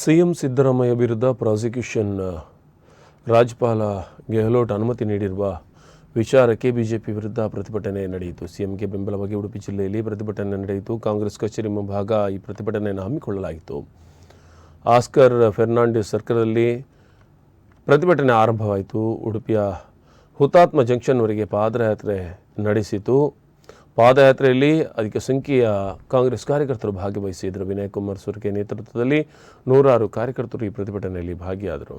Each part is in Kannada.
ಸಿಎಂ ಸಿದ್ದರಾಮಯ್ಯ ವಿರುದ್ಧ ಪ್ರಾಸಿಕ್ಯೂಷನ್ ರಾಜ್ಯಪಾಲ ಗೆಹ್ಲೋಟ್ ಅನುಮತಿ ನೀಡಿರುವ ವಿಚಾರಕ್ಕೆ ಬಿಜೆಪಿ ವಿರುದ್ಧ ಪ್ರತಿಭಟನೆ ನಡೆಯಿತು. ಸಿಎಂಗೆ ಬೆಂಬಲವಾಗಿ ಉಡುಪಿ ಜಿಲ್ಲೆಯಲ್ಲಿ ಪ್ರತಿಭಟನೆ ನಡೆಯಿತು. ಕಾಂಗ್ರೆಸ್ ಕಚೇರಿ ಮುಂಭಾಗ ಈ ಪ್ರತಿಭಟನೆಯನ್ನು ಹಮ್ಮಿಕೊಳ್ಳಲಾಯಿತು. ಆಸ್ಕರ್ ಫೆರ್ನಾಂಡಿಸ್ ಸರ್ಕಲಲ್ಲಿ ಪ್ರತಿಭಟನೆ ಆರಂಭವಾಯಿತು. ಉಡುಪಿಯ ಹುತಾತ್ಮ ಜಂಕ್ಷನ್ವರೆಗೆ ಪಾದಯಾತ್ರೆ ನಡೆಸಿತು. ಪಾದಯಾತ್ರೆಯಲ್ಲಿ ಅಧಿಕ ಸಂಖ್ಯೆಯ ಕಾಂಗ್ರೆಸ್ ಕಾರ್ಯಕರ್ತರು ಭಾಗವಹಿಸಿದರು ವಿನಯ್ ಕುಮಾರ್ ಸುರ್ಕೆ ನೇತೃತ್ವದಲ್ಲಿ ನೂರಾರು ಕಾರ್ಯಕರ್ತರು ಈ ಪ್ರತಿಭಟನೆಯಲ್ಲಿ ಭಾಗಿಯಾದರು.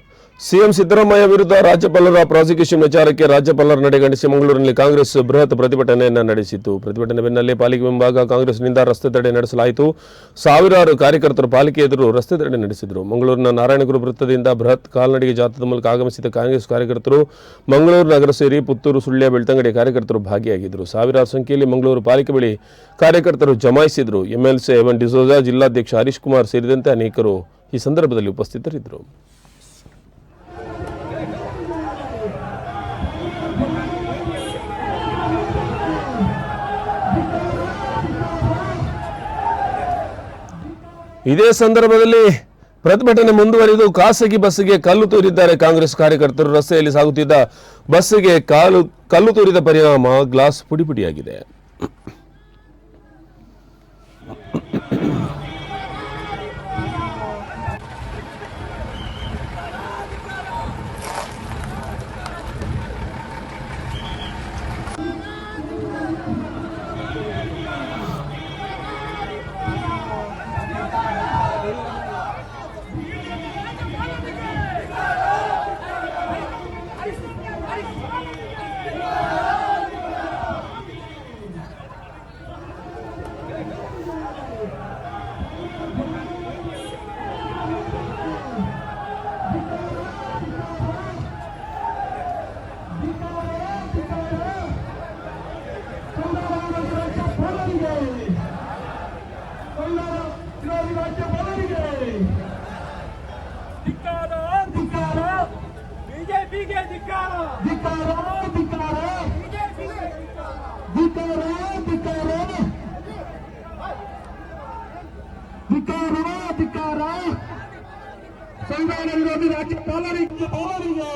ಸಿಎಂ ಸಿದ್ದರಾಮಯ್ಯ ವಿರುದ್ಧ ರಾಜ್ಯಪಾಲರ ಪ್ರಾಸಿಕ್ಯೂಷನ್ ವಿಚಾರಕ್ಕೆ ರಾಜ್ಯಪಾಲರ ನಡೆಗಣಿಸಿ ಮಂಗಳೂರಿನಲ್ಲಿ ಕಾಂಗ್ರೆಸ್ ಬೃಹತ್ ಪ್ರತಿಭಟನೆಯನ್ನು ನಡೆಸಿತು ಪ್ರತಿಭಟನೆ ಬೆನ್ನಲ್ಲೇ ಪಾಲಿಕೆ ಮುಂಭಾಗ ಕಾಂಗ್ರೆಸ್ನಿಂದ ರಸ್ತೆ ತಡೆ ನಡೆಸಲಾಯಿತು. ಸಾವಿರಾರು ಕಾರ್ಯಕರ್ತರು ಪಾಲಿಕೆ ಎದುರು ರಸ್ತೆ ತಡೆ ನಡೆಸಿದರು. ಮಂಗಳೂರಿನ ನಾರಾಯಣಗುರು ವೃತ್ತದಿಂದ ಬೃಹತ್ ಕಾಲ್ನಡಿಗೆ ಜಾಥಾದ ಮೂಲಕ ಆಗಮಿಸಿದ ಕಾಂಗ್ರೆಸ್ ಕಾರ್ಯಕರ್ತರು ಮಂಗಳೂರು ನಗರ ಸೇರಿ ಪುತ್ತೂರು, ಸುಳ್ಯ, ಬೆಳ್ತಂಗಡಿ ಕಾರ್ಯಕರ್ತರು ಭಾಗಿಯಾಗಿದ್ದರು. ಸಾವಿರಾರು ಸಂಖ್ಯೆಯಲ್ಲಿ ಮಂಗಳೂರು ಪಾಲಿಕೆ ಬಳಿ ಕಾರ್ಯಕರ್ತರು ಜಮಾಯಿಸಿದರು. ಎಂಎಲ್ಸಿ ಎವನ್ ಡಿಸೋಜಾ, ಜಿಲ್ಲಾಧ್ಯಕ್ಷ ಹರೀಶ್ ಕುಮಾರ್ ಸೇರಿದಂತೆ ಅನೇಕರು ಈ ಸಂದರ್ಭದಲ್ಲಿ ಉಪಸ್ಥಿತರಿದ್ದರು. ಇದೇ ಸಂದರ್ಭದಲ್ಲಿ ಪ್ರತಿಭಟನೆ ಮುಂದುವರಿದು ಖಾಸಗಿ ಬಸ್ಸಿಗೆ ಕಲ್ಲು ತೂರಿದ್ದಾರೆ ಕಾಂಗ್ರೆಸ್ ಕಾರ್ಯಕರ್ತರು. ರಸ್ತೆಯಲ್ಲಿ ಸಾಗುತ್ತಿದ್ದ ಬಸ್ಸಿಗೆ ಕಾಲು, ಕಲ್ಲು ತೂರಿದ ಪರಿಣಾಮ, ಗ್ಲಾಸ್ ಪುಡಿ ಧಿಕ್ಕಾರ ಧಿಕ್ಕಾರ ಬಿಜೆಪಿಗೆ ಧಿಕ್ಕಾರ ಬಿಜೆಪಿಗೆ ಧಿಕ್ಕಾರ ಸಂವಿಧಾನ ವಿರೋಧಿ ರಾಜ್ಯ ರಾಜ್ಯಪಾಲರಿಗೆ ಪಾಲರಿಗೆ